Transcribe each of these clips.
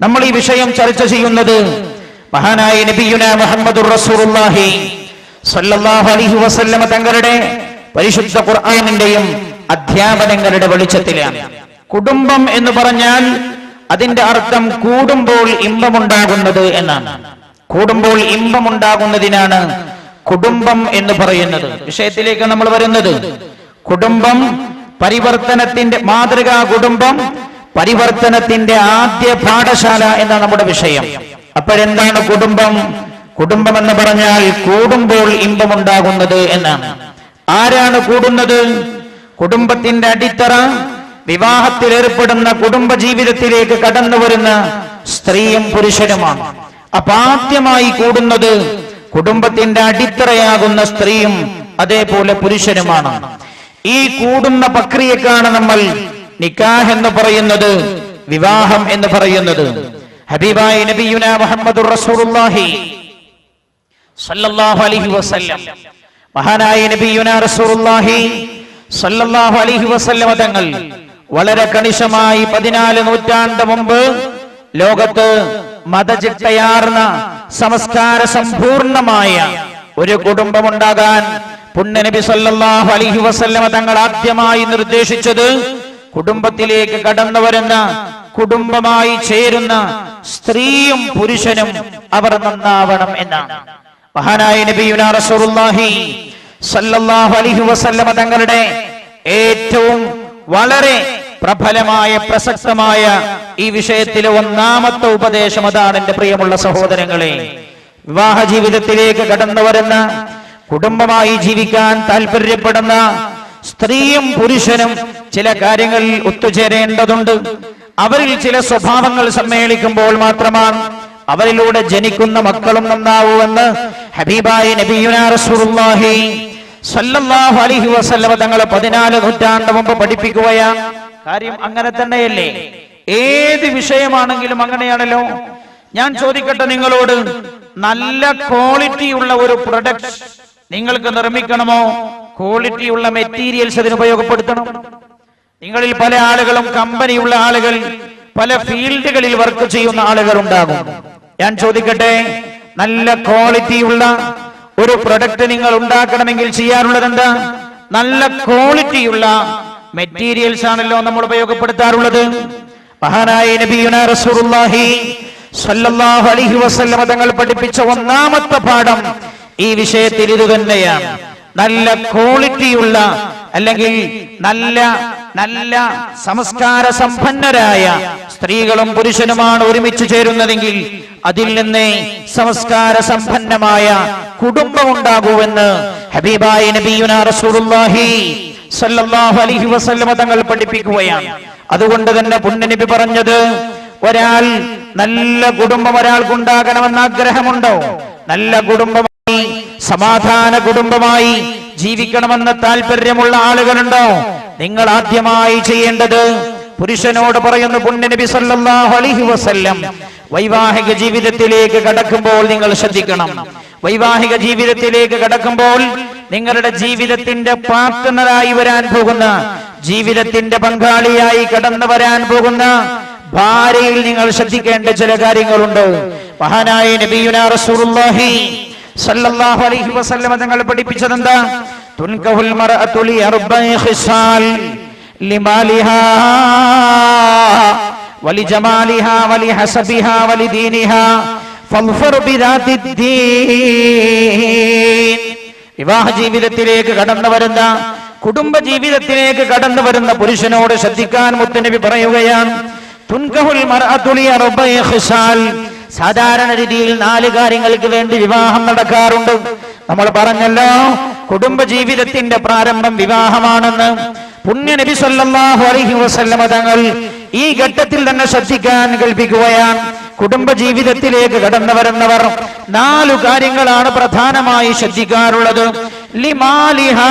നമ്മൾ ഈ വിഷയം ചർച്ച ചെയ്യുന്നത് മഹാനായ നബിയുന മുഹമ്മദുർ റസൂലുള്ളാഹി സല്ലല്ലാഹു അലൈഹി വസല്ലമ തങ്ങളുടെ പരിശുദ്ധ ഖുർആനിന്റെയും അധ്യാപനങ്ങളുടെ വെളിച്ചത്തിലാണ്. കുടുംബം എന്ന് പറഞ്ഞാൽ അതിന്റെ അർത്ഥം കൂടുമ്പോൾ ഇമ്പമുണ്ടാകുന്നത് എന്നാണ്. കൂടുമ്പോൾ ഇമ്പമുണ്ടാകുന്നതിനാണ് കുടുംബം എന്ന് പറയുന്നത്. വിഷയത്തിലേക്ക് നമ്മൾ വരുന്നത്. കുടുംബം പരിവർത്തനത്തിന്റെ മാതൃകാ കുടുംബം പരിവർത്തനത്തിന്റെ ആദ്യ പാഠശാല എന്നാണ് നമ്മുടെ വിഷയം. അപ്പോഴെന്താണ് കുടുംബം? കുടുംബം എന്ന് പറഞ്ഞാൽ കൂടുമ്പോൾ ഇമ്പമുണ്ടാകുന്നത് എന്നാണ്. ആരാണ് കൂടുന്നത്? കുടുംബത്തിന്റെ അടിത്തറ വിവാഹത്തിൽ ഏർപ്പെടുന്ന കുടുംബ ജീവിതത്തിലേക്ക് കടന്നു വരുന്ന സ്ത്രീയും പുരുഷനുമാണ്. അപ്പൊ ആദ്യമായി കൂടുന്നത് കുടുംബത്തിന്റെ അടിത്തറയാകുന്ന സ്ത്രീയും അതേപോലെ പുരുഷനുമാണ്. ഈ കൂടുന്ന പ്രക്രിയക്കാണ് നമ്മൾ നിക്കാഹ് എന്ന് പറയുന്നത് വിവാഹം എന്ന് പറയുന്നത്. ഹബീബായി നബിയുന മുഹമ്മദുർ റസൂലുള്ളാഹി സല്ലല്ലാഹു അലൈഹി വസല്ലം. മഹാനായ നബിയുന റസൂലുള്ളാഹി സല്ലല്ലാഹു അലൈഹി വസല്ലം തങ്ങൾ വളരെ കണിശമായി പതിനാല് നൂറ്റാണ്ട് മുമ്പ് ലോകത്ത് മതചിട്ടയാർന്ന സംസ്കാര സമ്പൂർണമായ ഒരു കുടുംബമുണ്ടാകാൻ പുണ്യനബി സല്ലല്ലാഹു അലൈഹി വസല്ലമ തങ്ങൾ ആദ്യമായി നിർദ്ദേശിച്ചത് കുടുംബത്തിലേക്ക് കടന്നു വരുന്ന കുടുംബമായി ചേരുന്ന സ്ത്രീയും പുരുഷനും അവർ നന്നാവണം എന്നാണ്. മഹാനായ നബിയുന റസൂലുള്ളാഹി സല്ലല്ലാഹു അലൈഹി വസല്ലമ തങ്ങളുടെ ഏറ്റവും വളരെ പ്രബലമായ പ്രസക്തമായ ഈ വിഷയത്തിലെ ഒന്നാമത്തെ ഉപദേശം അതാണ് എന്റെ പ്രിയമുള്ള സഹോദരങ്ങളെ. വിവാഹ ജീവിതത്തിലേക്ക് കടന്നു വരുന്ന കുടുംബമായി ജീവിക്കാൻ താല്പര്യപ്പെടുന്ന സ്ത്രീയും പുരുഷനും ചില കാര്യങ്ങളിൽ ഒത്തുചേരേണ്ടതുണ്ട്. അവരിൽ ചില സ്വഭാവങ്ങൾ സമ്മേളിക്കുമ്പോൾ മാത്രമാണ് അവരിലൂടെ ജനിക്കുന്ന മക്കളും നന്നാവൂവെന്ന് ഹബീബായി നബിയുനാ റസൂലുള്ളാഹി സല്ലല്ലാഹു അലൈഹി വസല്ലമ പതിനാല് നൂറ്റാണ്ട് മുമ്പ് പഠിപ്പിക്കുകയാണ്. കാര്യം അങ്ങനെ തന്നെയല്ലേ? ഏത് വിഷയമാണെങ്കിലും അങ്ങനെയാണല്ലോ. ഞാൻ ചോദിക്കട്ടെ നിങ്ങളോട് നല്ല ക്വാളിറ്റി ഉള്ള ഒരു പ്രൊഡക്റ്റ് നിങ്ങൾക്ക് നിർമ്മിക്കണമോ? ക്വാളിറ്റി ഉള്ള മെറ്റീരിയൽസ് അതിന് ഉപയോഗപ്പെടുത്തണം. നിങ്ങളിൽ പല ആളുകളും കമ്പനിയുള്ള ആളുകൾ പല ഫീൽഡുകളിൽ വർക്ക് ചെയ്യുന്ന ആളുകൾ ഉണ്ടാകും. ഞാൻ ചോദിക്കട്ടെ നല്ല ക്വാളിറ്റിയുള്ള ഒരു പ്രൊഡക്റ്റ് നിങ്ങൾ ഉണ്ടാക്കണമെങ്കിൽ ചെയ്യാറുള്ളത് എന്താ? നല്ല ക്വാളിറ്റിയുള്ള മെറ്റീരിയൽസ് ആണല്ലോ നമ്മൾ ഉപയോഗപ്പെടുത്താറുള്ളത്. മഹാനായ നബിയുന റസൂലുള്ളാഹി അലൈഹി വസല്ലം തങ്ങൾ പഠിപ്പിച്ച ഒന്നാമത്തെ പാഠം ഈ വിഷയത്തിൽ ഇത് തന്നെയാണ്. നല്ല ക്വാളിറ്റിയുള്ള അല്ലെങ്കിൽ നല്ല നല്ല സംസ്കാര സമ്പന്നരായ സ്ത്രീകളും പുരുഷനുമാണ് ഒരുമിച്ച് ചേരുന്നതെങ്കിൽ അതിൽ നിന്ന് സംസ്കാര സമ്പന്നമായ കുടുംബമുണ്ടാകൂവെന്ന് ഹബീബായ നബിയുന റസൂലുള്ളാഹി സല്ലല്ലാഹു അലൈഹി വസല്ലമ തങ്ങൾ പഠിപ്പിക്കുകയാണ്. അതുകൊണ്ട് തന്നെ പുണ്യനബി പറഞ്ഞത് ഒരാൾ നല്ല കുടുംബം ഒരാൾക്കുണ്ടാകണമെന്ന് ആഗ്രഹമുണ്ടോ? നല്ല കുടുംബമായി സമാധാന കുടുംബമായി ജീവിക്കണമെന്ന താല്പര്യമുള്ള ആളുകളുണ്ടോ? നിങ്ങൾ ആദ്യമായി ചെയ്യേണ്ടത് പുരുഷനോട് പറയുന്നു പുണ്യനബി സല്ലല്ലാഹു അലൈഹി വസല്ലം വൈവാഹിക ജീവിതത്തിലേക്ക് കടക്കുമ്പോൾ നിങ്ങൾ ശ്രദ്ധിക്കണം. വൈവാഹിക ജീവിതത്തിലേക്ക് കടക്കുമ്പോൾ നിങ്ങളുടെ ജീവിതത്തിന്റെ പാർട്ട്ണറായി വരാൻ പോകുന്ന ജീവിതത്തിന്റെ പങ്കാളിയായി കടന്നു വരാൻ പോകുന്ന ഭാര്യയിൽ നിങ്ങൾ ശ്രദ്ധിക്കേണ്ട ചില കാര്യങ്ങളുണ്ട്. മഹാനായ നബിയുനാ റസൂലുള്ളാഹി സല്ലല്ലാഹു അലൈഹി വസല്ലമ തങ്ങൾ പഠിപ്പിച്ചത് എന്താ തുൻകഹുൽ മർഅതു ലി അർബഇ ഖിസാൽ ലിമാലിഹാ വലി ജമാലിഹാ വലി ഹസബിഹാ വലി ദീനിഹാ ഫൻഫർ ബിദാതി ദീൻ. വിവാഹ ജീവിതത്തിലേക്ക് കടന്നു വരുന്ന കുടുംബ ജീവിതത്തിലേക്ക് കടന്നു വരുന്ന പുരുഷനോട് ശ്രദ്ധിക്കാൻ മുത്തനബി പറയുകയാണ് തുൻകഹുൽ മർഅതു ലി അർബഇ ഖിസാൽ സാധാരണ രീതിയിൽ നാല് കാര്യങ്ങൾക്ക് വേണ്ടി വിവാഹം നടക്കാറുണ്ട്. നമ്മൾ പറഞ്ഞല്ലോ കുടുംബ ജീവിതത്തിന്റെ പ്രാരംഭം വിവാഹമാണെന്ന്. പുണ്യ നബി സല്ലല്ലാഹു അലൈഹി വസല്ലമ തങ്ങൾ ഈ ഘട്ടത്തിൽ തന്നെ ശ്രദ്ധിക്കാൻ കൽപ്പിക്കുകയാണ്. കുടുംബ ജീവിതത്തിലേക്ക് കടന്നു വരുന്നവർ നാലു കാര്യങ്ങളാണ് പ്രധാനമായി ശ്രദ്ധിക്കാറുള്ളത്. ലിമാലിഹാ.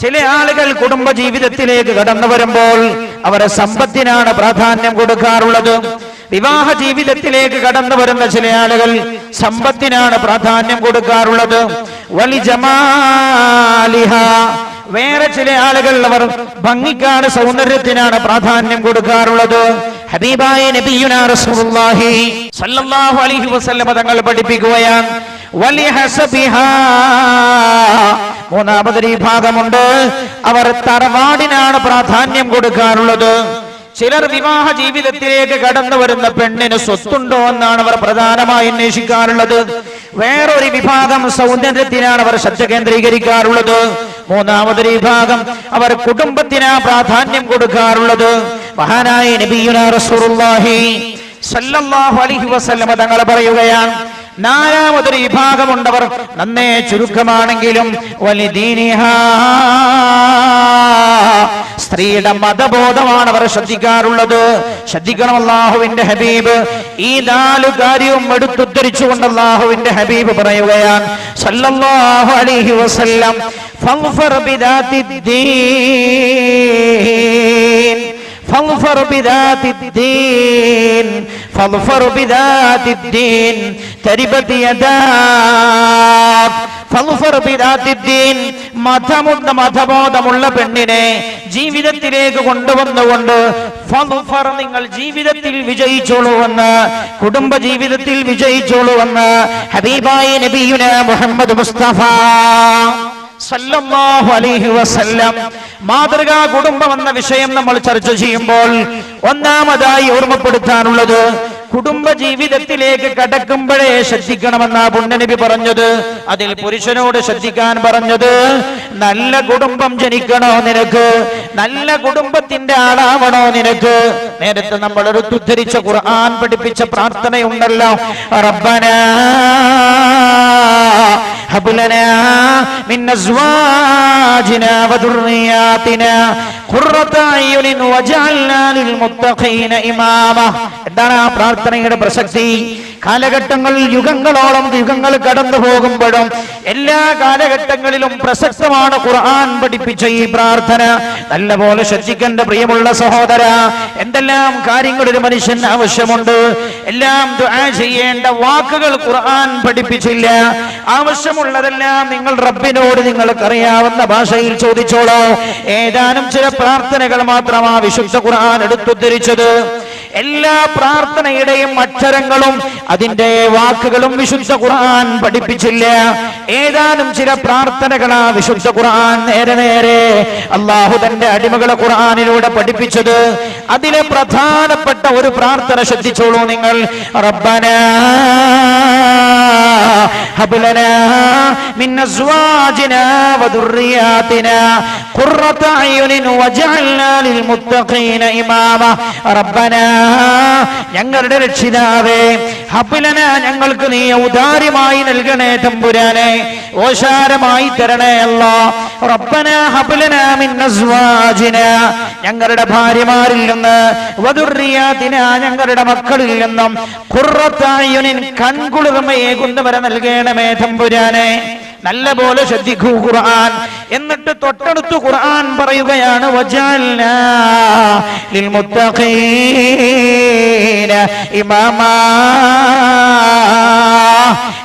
ചില ആളുകൾ കുടുംബ ജീവിതത്തിലേക്ക് കടന്നു വരുമ്പോൾ അവരെ സമ്പത്തിനാണ് പ്രാധാന്യം കൊടുക്കാറുള്ളത്. വിവാഹ ജീവിതത്തിലേക്ക് കടന്നു വരുന്ന ചില ആളുകൾ സമ്പത്തിനാണ് പ്രാധാന്യം കൊടുക്കാറുള്ളത്. വലി ജമാലിഹ. വേറെ ചില ആളുകൾ അവർ ഭംഗിക്കാണ് സൗന്ദര്യത്തിനാണ് പ്രാധാന്യം കൊടുക്കാറുള്ളത്. ഹബീബായ നബിയുനാ റസൂലുള്ളാഹി സല്ലല്ലാഹു അലൈഹി വസല്ലം തങ്ങൾ പഠിപ്പിക്കുകയാണ് മൂന്നാമതൊരു വിഭാഗമുണ്ട്. അവർ തറവാടിനാണ് പ്രാധാന്യം കൊടുക്കാറുള്ളത്. ചിലർ വിവാഹ ജീവിതത്തിലേക്ക് കടന്നു വരുന്ന പെണ്ണിന് സ്വത്തുണ്ടോ എന്നാണ് അവർ പ്രധാനമായി അന്വേഷിക്കാറുള്ളത്. വേറൊരു വിഭാഗം സൗന്ദര്യത്തിനാണ് അവർ ശ്രദ്ധ കേന്ദ്രീകരിക്കാറുള്ളത്. മൂന്നാമതൊരു വിഭാഗം അവർ കുടുംബത്തിനാ പ്രാധാന്യം കൊടുക്കാറുള്ളത്. മഹാനായ നബിയുന റസൂലുള്ളാഹി സല്ലല്ലാഹു അലൈഹി വസല്ലം തങ്ങൾ പറയുകയാണ് നാലാമതൊരു വിഭാഗമുണ്ടവർ. നന്നേ ചുരുക്കമാണെങ്കിലും വലിദീനിഹ. സ്ത്രീയുടെ മതബോധമാണ് അവർ ശ്രദ്ധിക്കാറുള്ളത്. ശ്രദ്ധിക്കണം അള്ളാഹുവിന്റെ ഹബീബ്. ഈ നാലു കാര്യവും എടുത്തുദ്ധരിച്ചുകൊണ്ട് അള്ളാഹുവിന്റെ ഹബീബ് പറയുകയാണ്. സല്ലല്ലാഹു അലൈഹി വസല്ലം ഫഗ്ഫർ ബിദാത്തിദ്ദീൻ فاظفر بذات الدين تربت يداك فاظفر بذات الدين മതമുള്ള മതബോധമുള്ള പെണ്ണിനെ ജീവിതത്തിലേക്ക് കൊണ്ടുവന്നുകൊണ്ട് ഫളുഫർ നിങ്ങൾ ജീവിതത്തിൽ വിജയിച്ചോളൂവെന്ന് കുടുംബ ജീവിതത്തിൽ വിജയിച്ചോളൂവെന്ന് ഹബീബായ നബിയുന മുഹമ്മദ് മുസ്തഫ സല്ലല്ലാഹു അലൈഹി വസല്ലം മാതൃകാ കുടുംബം എന്ന വിഷയം നമ്മൾ ചർച്ച ചെയ്യുമ്പോൾ ഒന്നാമതായി ഓർമ്മപ്പെടുത്താനുള്ളത് കുടുംബ ജീവിതത്തിലേക്ക് കടക്കുമ്പോഴേ ശ്രദ്ധിക്കണമെന്ന പുണ്യനബി പറഞ്ഞത്. അതിൽ പുരുഷനോട് ശ്രദ്ധിക്കാൻ പറഞ്ഞത് നല്ല കുടുംബം ജനിക്കണോ നിനക്ക്? നല്ല കുടുംബത്തിന്റെ ആളാവണോ നിനക്ക്? നേരത്തെ നമ്മൾ ഒരു എടുത്തുദ്ധരിച്ച ഖുർആൻ പഠിപ്പിച്ച പ്രാർത്ഥനയുണ്ടല്ലോ. റബ്ബനാ هب لنا من أزواجنا وذرياتنا قرة أعين واجعلنا للمتقين إماما എന്താണ് ആ പ്രാർത്ഥനയുടെ പ്രസക്തി കാലഘട്ടങ്ങൾ യുഗങ്ങളോളം യുഗങ്ങൾ കടന്നു പോകുമ്പോഴും എല്ലാ കാലഘട്ടങ്ങളിലും പ്രസക്തമാണ് ഖുർആൻ പഠിപ്പിച്ച ഈ പ്രാർത്ഥന നല്ലപോലെ ശ്രദ്ധിക്കേണ്ട പ്രിയമുള്ള സഹോദര എന്തെല്ലാം കാര്യങ്ങൾ ഒരു മനുഷ്യന് ആവശ്യമുണ്ട് എല്ലാം ദുആ ചെയ്യേണ്ട വാക്കുകൾ ഖുർആൻ പഠിപ്പിച്ചില്ല ആവശ്യമുള്ളതെല്ലാം നിങ്ങൾ റബ്ബിനോട് നിങ്ങൾക്കറിയാവുന്ന ഭാഷയിൽ ചോദിച്ചോളൂ. ഏതാനും ചില പ്രാർത്ഥനകൾ മാത്രമാ വിശുദ്ധ ഖുർആൻ എടുത്തുദ്ധരിച്ചത്. എല്ലാ പ്രാർത്ഥനയുടെയും അക്ഷരങ്ങളും അതിന്റെ വാക്കുകളും വിശുദ്ധ ഖുർആൻ പഠിപ്പിച്ചില്ല. ഏതാനും ചില പ്രാർത്ഥനകളാ വിശുദ്ധ ഖുർആൻ നേരെ നേരെ അള്ളാഹു തന്റെ അടിമകളെ ഖുർആനിലൂടെ പഠിപ്പിച്ചത്. അതിലെ പ്രധാനപ്പെട്ട ഒരു പ്രാർത്ഥന ശ്രദ്ധിച്ചോളൂ നിങ്ങൾ റബ്ബന هب لنا من أزواجنا وذرياتنا قرة أعين واجعلنا للمتقين إماما ربنا ഞങ്ങളുടെ രക്ഷിതാവേ ഹബിലന ഞങ്ങൾക്ക് നീ ഔദാര്യമായി നൽകണേ തമ്പുരാനെ ഓശാരമായി തരണേ അല്ല റബ്ബന ഹബിലന മിൻ അസ്വാജിന ഞങ്ങളുടെ ഭാര്യമാരിൽ നിന്ന് ഞങ്ങളുടെ മക്കളിൽ നിന്നും ഖുർറത്തായുനിൻ കൺകുളിർമയേകുന്നവരെ നൽകണമേ തമ്പുരാനെ. നല്ല പോലെ ശ്രദ്ധിക്കൂ ഖുർആൻ. എന്നിട്ട് തൊട്ടടുത്ത് ഖുർആൻ പറയുകയാണ് ഇമാമാ.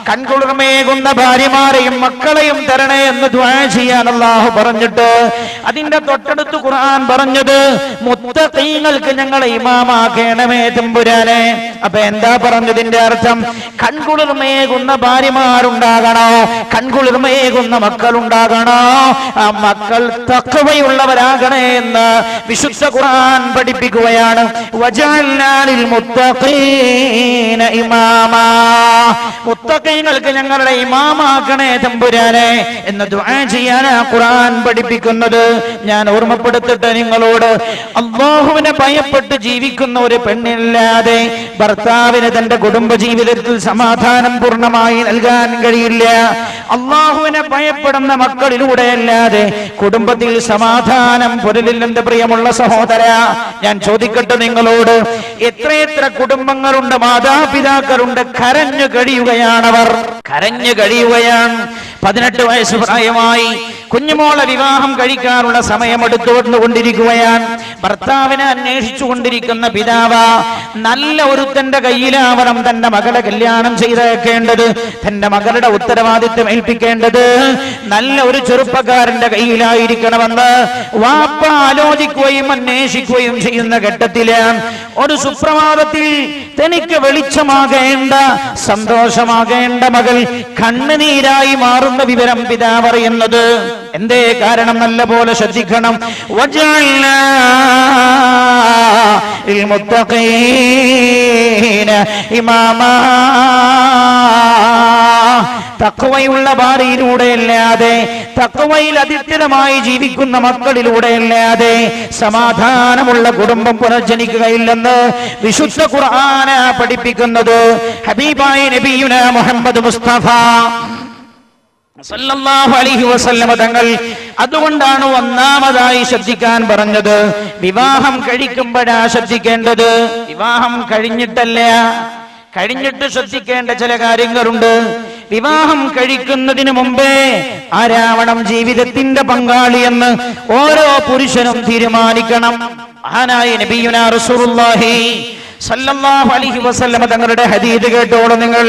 കൺകുളിർമേകുന്ന ഭാര്യമാരെയും മക്കളെയും തരണേ എന്ന് ദ്വാ ചെയ്യാൻ അള്ളാഹു പറഞ്ഞിട്ട് അതിന്റെ തൊട്ടടുത്ത് ഖുർആൻ പറഞ്ഞത് മുത്തഖീങ്ങൾക്ക് ഞങ്ങളെ ഇമാമാക്കേണമേ തമ്പുരാനെ. അപ്പൊ എന്താ പറഞ്ഞതിന്റെ അർത്ഥം? കൺകുളിർമേകുന്ന ഭാര്യമാരുണ്ടാകണോ? കൺകുളിർമേകുന്ന മക്കൾ ഉണ്ടാകണോ ആ മക്കൾ തക്കവയുള്ളവരാകണേ എന്ന് വിശുദ്ധ ഖുർആൻ പഠിപ്പിക്കുകയാണ്. ഇമാമാ. മുത്തഖീങ്ങൾക്ക് ഞങ്ങളുടെ ഇമാമാക്കണേ തമ്പുരാനെ എന്ന് ദുആ ആ ഖുർആൻ പഠിപ്പിക്കുന്നത്. ഞാൻ ഓർമ്മപ്പെടുത്തിട്ട് നിങ്ങളോട്. അള്ളാഹുവിനെ ഭയപ്പെട്ട് ജീവിക്കുന്ന ഒരു പെണ്ണില്ലാതെ ഭർത്താവിന് തന്റെ കുടുംബ ജീവിതത്തിൽ സമാധാനം പൂർണമായി നൽകാൻ കഴിയില്ല. അള്ളാഹുവിനെ ഭയപ്പെടുന്ന മക്കളിലൂടെ അല്ലാതെ കുടുംബത്തിൽ സമാധാനം പുരലില്ലെന്ന് പ്രിയമുള്ള സഹോദര ഞാൻ ചോദിക്കട്ടെ നിങ്ങളോട് എത്രയെത്ര കുടുംബങ്ങളുണ്ട് മാതാപിതാക്കളുണ്ട് കരഞ്ഞു കഴിയുകയാണവർ. കരഞ്ഞു കഴിയുകയാണ്. പതിനെട്ട് വയസ്സ് പ്രായമായി കുഞ്ഞുമോളെ വിവാഹം കഴിക്കാനുള്ള സമയമെടുത്തു വന്നുകൊണ്ടിരിക്കുകയാണ് ഭർത്താവിനെ അന്വേഷിച്ചു കൊണ്ടിരിക്കുന്ന പിതാവ് നല്ല ഒരുത്തന്റെ കയ്യിലാവണം തന്റെ മകളെ കല്യാണം ചെയ്തേക്കേണ്ടത്. തന്റെ മകളുടെ ഉത്തരവാദിത്വം ഏൽപ്പിക്കേണ്ടത്. നല്ല ഒരു ചെറുപ്പക്കാരന്റെ കയ്യിലായിരിക്കണമെന്ന് വാപ്പ ആലോചിക്കുകയും അന്വേഷിക്കുകയും ചെയ്യുന്ന ഘട്ടത്തിൽ ഒരു സുപ്രഭാതത്തിൽ തനിക്ക് വെളിച്ചമാകേണ്ട സന്തോഷമാകേണ്ട മകൾ കണ്ണുനീരായി മാറുന്ന വിവരം പിതാവ് അറിയുന്നത് എന്തേ കാരണം? നല്ല പോലെ ശ്രദ്ധിക്കണം ഇമാമാ തക്കവയുള്ള ഭാര്യയിലൂടെ അല്ലാതെ തക്കവയിൽ അധിഷ്ഠിതമായി ജീവിക്കുന്ന മക്കളിലൂടെ അല്ലാതെ സമാധാനമുള്ള കുടുംബം പുനർജനിക്കുകയില്ലെന്ന് വിശുദ്ധ ഖുർആന പഠിപ്പിക്കുന്നത് ഹബീബായ നബിയുന മുഹമ്മദ് മുസ്തഫ അലൈഹി വസല്ലമ തങ്ങൾ അതുകൊണ്ടാണ് ഒന്നാമതായി ശ്രദ്ധിക്കാൻ പറഞ്ഞത്. വിവാഹം കഴിക്കുമ്പോഴാ ശ്രദ്ധിക്കേണ്ടത്. വിവാഹം കഴിഞ്ഞിട്ടല്ല? കഴിഞ്ഞിട്ട് ശ്രദ്ധിക്കേണ്ട ചില കാര്യങ്ങളുണ്ട്. വിവാഹം കഴിക്കുന്നതിന് മുമ്പേ ആരാവണം ജീവിതത്തിന്റെ പങ്കാളിയെന്ന് ഓരോ പുരുഷനും തീരുമാനിക്കണം. മഹാനായ നബിയുന റസൂലുള്ളാഹി സല്ലല്ലാഹു അലൈഹി വസല്ലമ തങ്ങളുടെ ഹദീദ് കേട്ടോളൂ നിങ്ങൾ.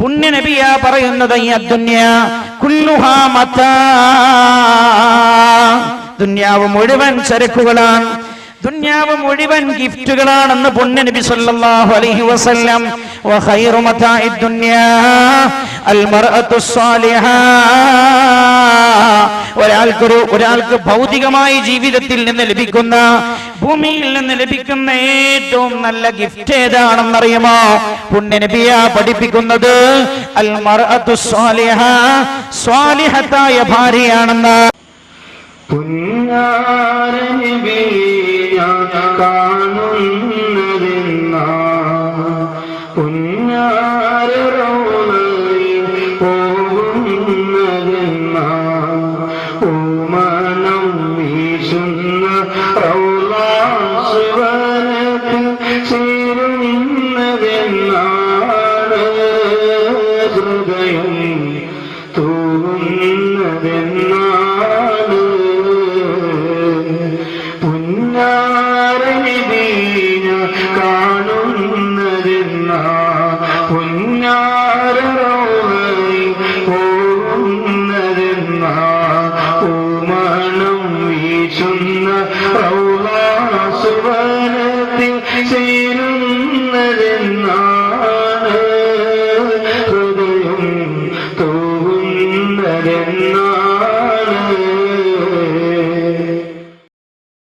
പുണ്യ നബിയാ പറയുന്നത് ഈ അദ്ദുന്യ കുല്ലുഹാ മതാ ദുന്യാവ് മുഴുവൻ ചരക്കുകളാണ്. ദുന്യാവ് മുഴുവൻ ഗിഫ്റ്റുകളാണെന്ന് പുണ്യ നബി സല്ലല്ലാഹു അലൈഹി വസല്ലം. വഖൈറു മതാഇ ദുന്യാ അൽ മർഅത്തു സ്വാലിഹാ ഒരാൾക്കൊരു ഒരാൾക്ക് ഭൗതികമായ ജീവിതത്തിൽ നിന്ന് ലഭിക്കുന്ന ഭൂമിയിൽ നിന്ന് ലഭിക്കുന്ന ഏറ്റവും നല്ല ഗിഫ്റ്റ് ഏതാണെന്നറിയുമോ? പുണ്യ നബിയ പഠിപ്പിക്കുന്നത് അൽ മർഅത്തു സ്വാലിഹ സ്വാലിഹത്തായ ഭാര്യയാണെന്ന്. പുന്നാരനബിയെ কান nara